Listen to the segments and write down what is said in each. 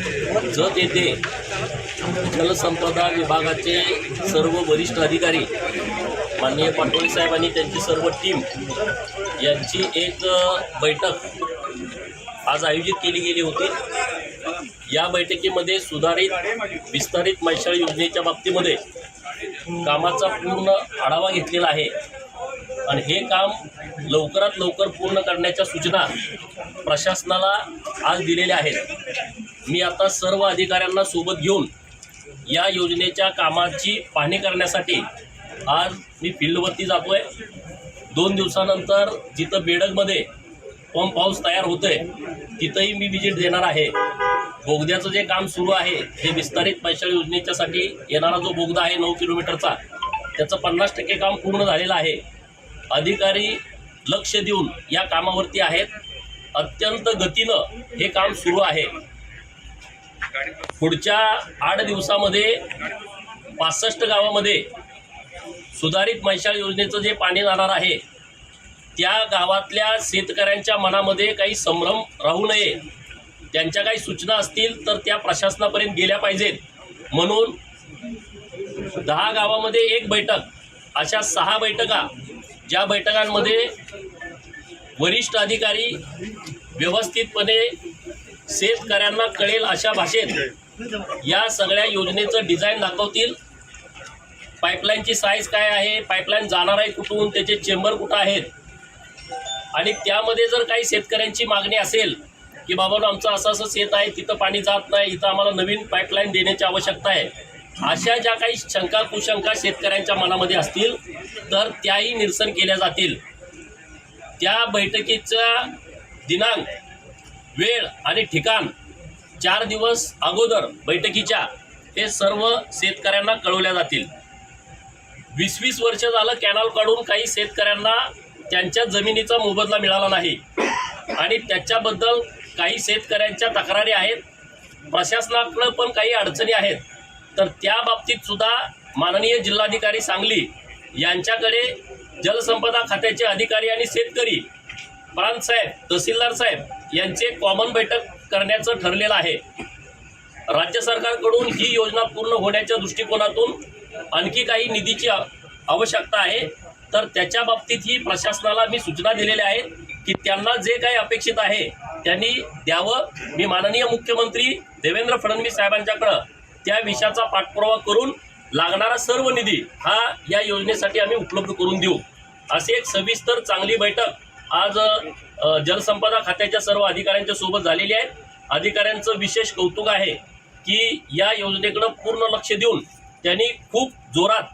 जत येथे जलसंपदा विभागाचे सर्व वरिष्ठ अधिकारी माननीय पाटोळे साहेब आणि त्यांची सर्व टीम यांची एक बैठक आज आयोजित केली गेली होती. या बैठकीमध्ये सुधारित विस्तारित मैशाळ योजनेच्या बाबतीमध्ये कामाचा पूर्ण आढावा घेतलेला आहे आणि हे काम लवकरात लवकर पूर्ण करण्याच्या सूचना प्रशासनाला आज दिलेल्या आहेत. मी आता सर्व अधिकाऱ्यांना सोबत घेऊन या योजनेच्या कामाची पाहणी करण्यासाठी आज मी फील्डवरती जातो आहे दोन दिवसानंतर जिथं बेडगमध्ये पंप हाऊस तयार होतं आहे तिथंही मी विजिट देणार आहे. बोगद्याचं जे काम सुरू आहे हे विस्तारित पैशाळ योजनेच्यासाठी येणारा जो बोगदा आहे नऊ किलोमीटरचा त्याचं पन्नास टक्के काम पूर्ण झालेलं आहे. अधिकारी लक्ष देऊन या कामावरती आहेत. अत्यंत गतीनं हे काम सुरू आहे. पुढच्या आठ दिवसामध्ये पासष्ट गावामध्ये सुधारित मैशाळ योजनेचं जे पाणी जाणार आहे त्या गावातल्या शेतकऱ्यांच्या मनामध्ये काही संभ्रम राहू नये. त्यांच्या काही सूचना असतील तर त्या प्रशासनापर्यंत गेल्या पाहिजेत. म्हणून दहा गावामध्ये एक बैठक अशा सहा बैठका ज्या बैठकांमध्ये वरिष्ठ अधिकारी व्यवस्थितपणे शेतकऱ्यांना कळेल अशा भाषेत या सगळ्या योजनेचं डिझाईन दाखवतील. पाईपलाईनची साईज काय आहे? पाईपलाईन जाणार आहे कुठून? त्याचे चेंबर कुठं आहेत? आणि त्यामध्ये जर काही शेतकऱ्यांची मागणी असेल की बाबा आमचं असं असं शेत आहे तिथं पाणी जात नाही इथं आम्हाला नवीन पाईपलाईन देण्याची आवश्यकता आहे अशा ज्या काही शंका कुशंका शेतकऱ्यांच्या मनामध्ये असतील तर त्याही निरसन केल्या जातील. त्या बैठकीचा दिनांक वेळ आणि ठिकाण चार दिवस अगोदर बैठकीच्या हे सर्व शेतकऱ्यांना कळवल्या जातील. वीस वीस वर्ष झालं कॅनॉल काढून काही शेतकऱ्यांना त्यांच्या जमिनीचा मोबदला मिळाला नाही. आणि त्याच्याबद्दल काही शेतकऱ्यांच्या तक्रारी आहेत. प्रशासनाकडं पण काही अडचणी आहेत. तर त्या बाबतीत सुद्धा माननीय जिल्हाधिकारी सांगली यांच्याकडे जलसंपदा खात्याचे अधिकारी आणि शेतकरी प्रांत साहेब तहसीलदार साहेब यांचे कॉमन बैठक करण्याचं ठरलेलं आहे. राज्य सरकारकडून ही योजना पूर्ण होण्याच्या दृष्टिकोनातून आणखी काही निधीची आवश्यकता आहे. तर त्याच्या बाबतीतही प्रशासनाला मी सूचना दिलेल्या आहेत की त्यांना जे काही अपेक्षित आहे त्यांनी द्यावं. मी माननीय मुख्यमंत्री देवेंद्र फडणवीस साहेबांच्याकडं त्या विषयाचा पाठपुरावा करून लागणारा सर्व निधी हा या योजनेसाठी आम्ही उपलब्ध करून देऊ. अशी एक सविस्तर चांगली बैठक आज जलसंपदा खात्याच्या सर्व अधिकाऱ्यांच्या सोबत झालेली आहे अधिकाऱ्यांचं विशेष कौतुक आहे की या योजनेकडं पूर्ण लक्ष देऊन त्यांनी खूप जोरात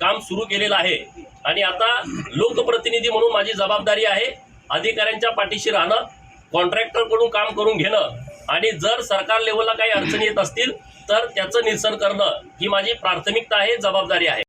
काम सुरू केलेलं आहे. आणि आता लोकप्रतिनिधी म्हणून माझी जबाबदारी आहे अधिकाऱ्यांच्या पाठीशी राहणं कॉन्ट्रॅक्टरकडून काम करून घेणं. आणि जर सरकार लेवलला काही अडचणी येत असतील तर त्याचं निरसन करणं ही माझी प्राथमिकता आहे जबाबदारी आहे.